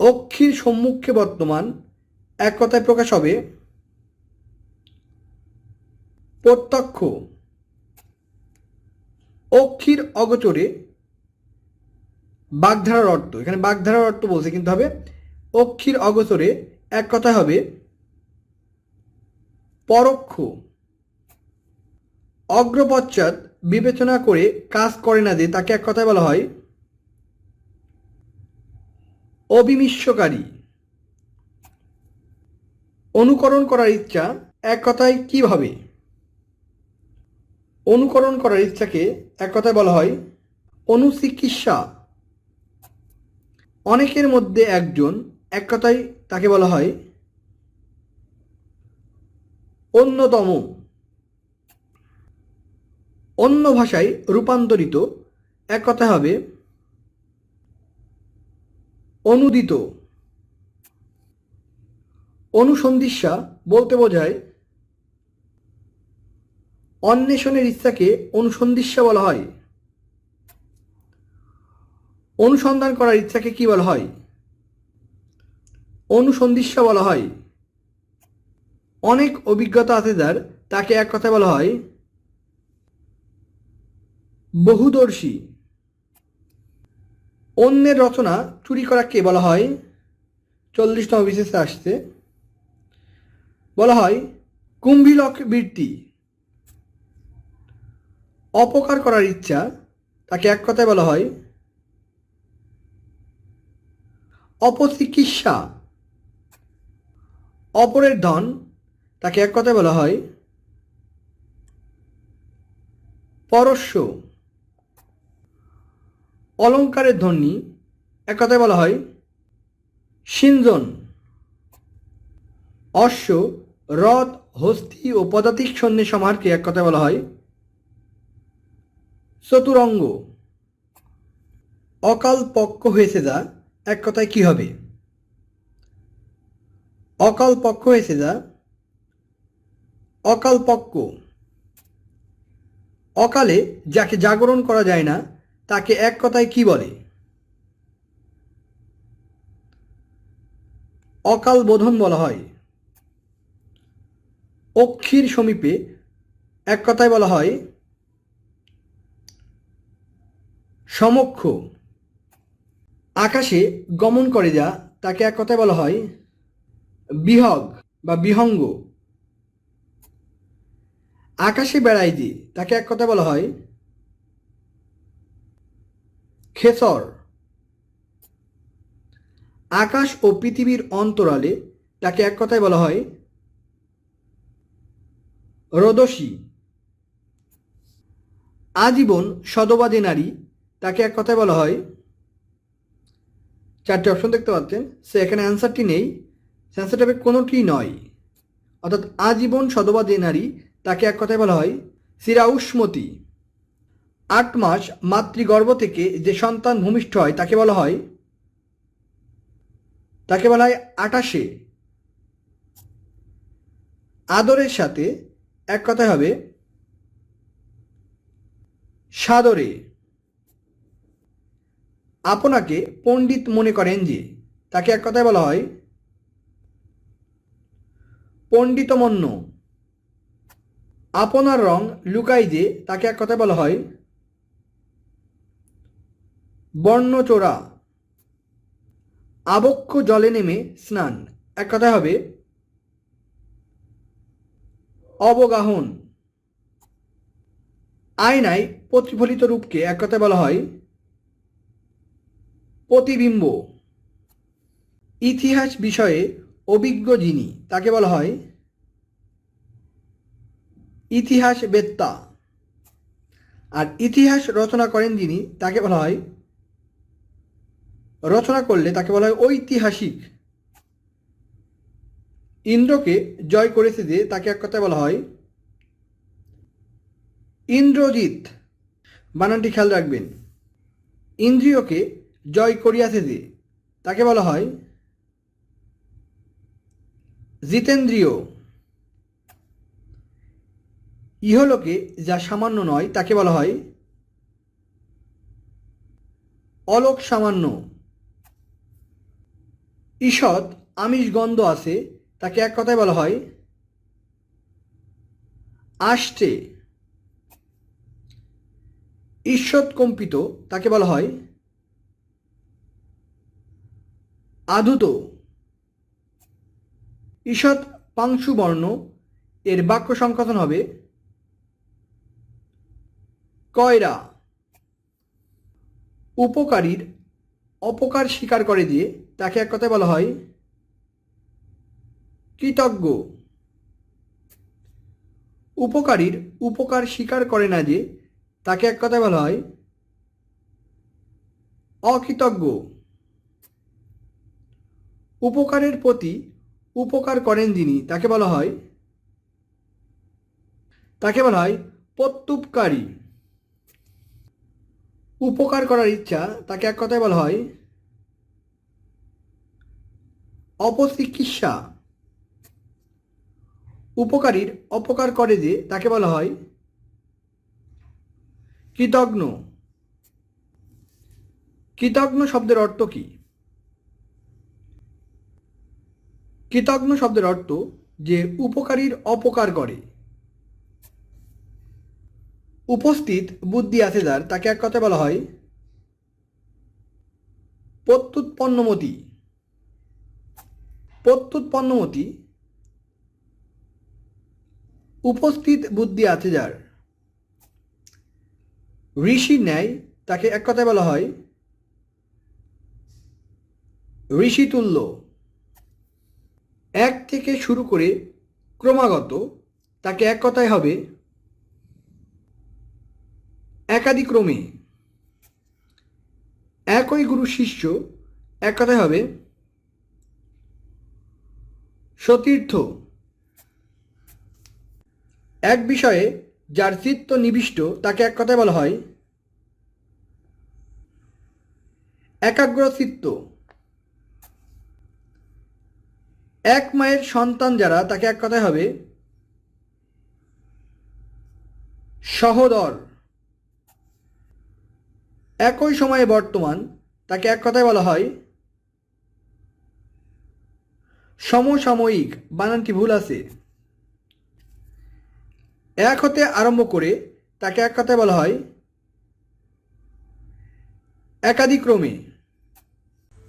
অক্ষির সম্মুখে বর্তমান, এক কথায় প্রকাশ হবে, প্রত্যক্ষ। অক্ষির অগোচরে বাগধারার অর্থ, এখানে বাগধারার অর্থ বলছে কিন্তু হবে, অক্ষির অগোচরে এক কথা হবে, পরোক্ষ। অগ্রপশ্চাৎ বিবেচনা করে কাজ করে না যে তাকে এক কথায় বলা হয় অবিমিশ্বকারী অনুকরণ করার ইচ্ছা এক কথায় কীভাবে? অনুকরণ করার ইচ্ছাকে এক কথায় বলা হয় অনুচিকিৎসা অনেকের মধ্যে একজন এক কথায় তাকে বলা হয় অন্যতম। অন্য ভাষায় রূপান্তরিত এক কথায় হবে অনুদিত। অনুসন্ধিৎসা বলতে বোঝায় অন্বেষণের ইচ্ছাকে অনুসন্ধিৎসা বলা হয়। অনুসন্ধান করার ইচ্ছাকে কি বলা হয়? অনুসন্ধিৎসা বলা হয়। অনেক অভিজ্ঞতা আছে যার, তাকে এক কথা বলা হয় বহুদর্শী। অন্যের রচনা চুরি করাকে বলা হয়, চল্লিশতম বিশেষে আসছে, বলা হয় কুম্ভিলক বৃত্তি অপকার করার ইচ্ছা, তাকে এক কথায় বলা হয় অপচিকিৎসা। অপরের ধন, তাকে এক কথায় বলা হয় পরস্য। অলঙ্কারের ধ্বনি, এক কথায় বলা হয় সিঞ্জন। অশ্ব, রথ, হস্তি ও পদাতিক সৈন্যের সমাহারকে এক কথায় বলা হয় চতুরঙ্গ। অকাল পক্ষ হয়েছে যা, এক কথায় কি হবে? অকাল পক্ষ হয়েছে যা, অকাল পক্ষ। অকালে যাকে জাগরণ করা যায় না তাকে এক কথায় কি বলে? অকাল বোধন বলা হয়। অক্ষির সমীপে এক কথায় বলা হয়, সমক্ষ। আকাশে গমন করে যা, তাকে এক কথায় বলা হয়, বিহগ বা বিহঙ্গ। আকাশে বেড়ায় যে, তাকে এক কথায় বলা হয় খেসর। আকাশ ও পৃথিবীর অন্তরালে তাকে এক কথায় বলা হয় রোদসী। আজীবন সদবাদী নারী তাকে এক কথায় বলা হয়। চারটে অপশন দেখতে পাচ্ছেন, সে এখানে অ্যান্সারটি নেই অ্যান্সারটা কোনোটি নয়। অর্থাৎ আজীবন সদবাদী নারী তাকে এক কথায় বলা হয় সিরাউসমতি আট মাস মাতৃগর্ভ থেকে যে সন্তান ভূমিষ্ঠ হয়, তাকে বলা হয়, তাকে বলা হয় আটাশে। আদরের সাথে এক কথায় হবে, সাদরে। আপনাকে পণ্ডিত মনে করেন যে, তাকে এক কথায় বলা হয়, পণ্ডিতমন্য। আপনার রং লুকাই যে, তাকে এক কথায় বলা হয় বর্ণচোরা। আবক্ষ জলে নেমে স্নান। এক কথায় হবে, অবগাহন। আয়নায় প্রতিফলিত রূপকে এক কথায় বলা হয়, প্রতিবিম্ব। ইতিহাস বিষয়ে অভিজ্ঞ যিনি, তাকে বলা হয় ইতিহাস বেত্তা আর ইতিহাস রচনা করেন যিনি, তাকে বলা হয় রচনা করলে তাকে বলা হয় ঐতিহাসিক। ইন্দ্রকে জয় করেছে যে তাকে এক কথায় বলা হয় ইন্দ্রজিৎ। বানানটি খেয়াল রাখবেন। ইন্দ্রিয়কে জয় করিয়াছে যে তাকে বলা হয় জিতেন্দ্রিয়। ইহলোকে যা সামান্য নয় তাকে বলা হয় অলোক সামান্য। ঈষৎ আমিষ গন্ধ আছে, তাকে এক কথায় বলা হয় আষ্টে। ঈষৎ কম্পিত, তাকে বলা হয় আধুত ঈষৎ পাংশু বর্ণ এর বাক্য সংকথন হবে কয়রা। উপকারীর অপকার স্বীকার করে দিয়ে তাকে এক কথায় বলা হয় কৃতজ্ঞ। উপকারীর উপকার স্বীকার করে না যে তাকে এক কথায় বলা হয় অকৃতজ্ঞ। উপকারের প্রতি উপকার করেন যিনি, তাকে বলা হয়, তাকে বলা হয় প্রত্যুপকারী। উপকার করার ইচ্ছা, তাকে এক কথায় বলা হয় অপচিকিৎসা। উপকারীর অপকার করে যে, তাকে বলা হয় কৃতজ্ঞ কৃতজ্ঞ শব্দের অর্থ কি? কৃতজ্ঞ শব্দের অর্থ যে, উপকারীর অপকার করে। উপস্থিত বুদ্ধি আছে যার, তাকে এক কথায় বলা হয় প্রত্যুৎপন্নমতি। প্রত্যুৎপন্নমতি, উপস্থিত বুদ্ধি আছে যার। ঋষি ন্যায়, তাকে এক কথায় বলা হয় ঋষিতুল্য। এক থেকে শুরু করে ক্রমাগত তাকে এক কথায় হবে একাদিক্রমে। একই গুরু শিষ্য, এক কথায় হবে, সতীর্থ। এক বিষয়ে যার চিত্ত নিবিষ্ট, তাকে এক কথায় বলা হয় একাগ্র চিত্ত এক মায়ের সন্তান যারা, তাকে এক কথায় হবে সহদর। একই সময়ে বর্তমান, তাকে এক কথায় বলা হয় সমসাময়িক বানানটি ভুল আছে? এক হতে আরম্ভ করে তাকে এক কথায় বলা হয় একাধিক্রমে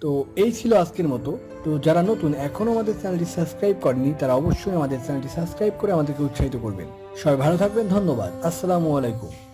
তো এই ছিল আজকের মতো। তো যারা নতুন এখনও আমাদের চ্যানেলটি সাবস্ক্রাইব করেনি, তারা অবশ্যই আমাদের চ্যানেলটি সাবস্ক্রাইব করে আমাদেরকে উৎসাহিত করবেন। সবাই ভালো থাকবেন, ধন্যবাদ। আসসালামু আলাইকুম।